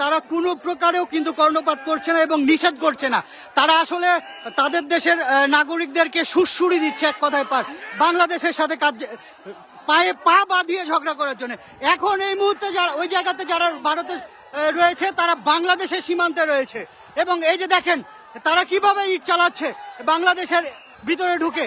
তারা কোনো প্রকারেও কিন্তু কর্ণপাত করছে না এবং নিষেধ করছে না। তারা আসলে তাদের দেশের নাগরিকদেরকে সুরসুরি দিচ্ছে এক কথায় পার। বাংলাদেশের সাথে কাজ, পায়ে পা বাঁধিয়ে ঝগড়া করার জন্য। এখন এই মুহূর্তে যারা, ওই জায়গাতে যারা ভারতে রয়েছে, তারা বাংলাদেশের সীমান্তে রয়েছে। এবং এই যে দেখেন, তারা কীভাবে ইট চালাচ্ছে? বাংলাদেশের ভিতরে ঢুকে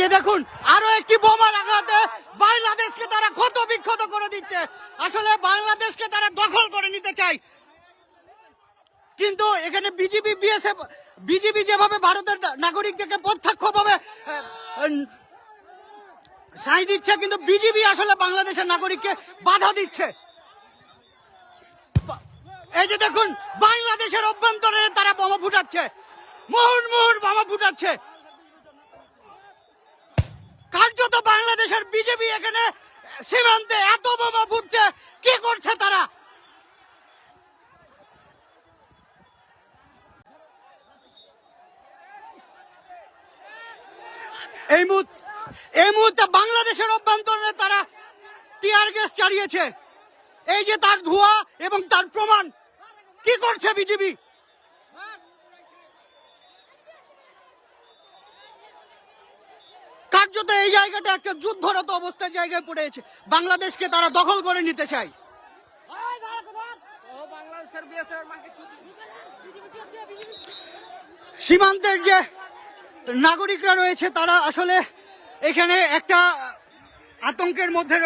যে দেখুন, আরও একটি বোমার আঘাতে বাংলাদেশকে তারা ক্ষত বিক্ষত করে দিচ্ছে। আসলে বাংলাদেশকে তারা দখল করে নিতে চায়। কিন্তু এখানে বিজেপি বিএসএফ বিজেপি যেভাবে ভারতের নাগরিকদেরকে প্রত্যক্ষভাবে সাই দিচ্ছে, কিন্তু বিজেপি আসলে বাংলাদেশের নাগরিককে বাধা দিচ্ছে। এই যে দেখুন, বাংলাদেশের অভ্যন্তরে তারা বোমা ফুটাচ্ছে। মুহুর মুহুর বোমা ফুটাচ্ছে। এখানে সীমান্তে এত বোমা ফুটছে, কি করছে তারা? এই মুহূর্তে এই মুহূর্তে বাংলাদেশের অভ্যন্তরে তারা টিয়ার গ্যাস চালিয়েছে। এই যে তার ধোঁয়া এবং তার প্রমাণ, কি করছে বিজেপি কার্যত এই জায়গাটা একটা যুদ্ধরত অবস্থায় জায়গায় পড়েছে বাংলাদেশকে তারা দখল করে নিতে চায়। সীমান্তের যে নাগরিকরা রয়েছে, তারা আসলে এখানে একটা আতঙ্কের মধ্যে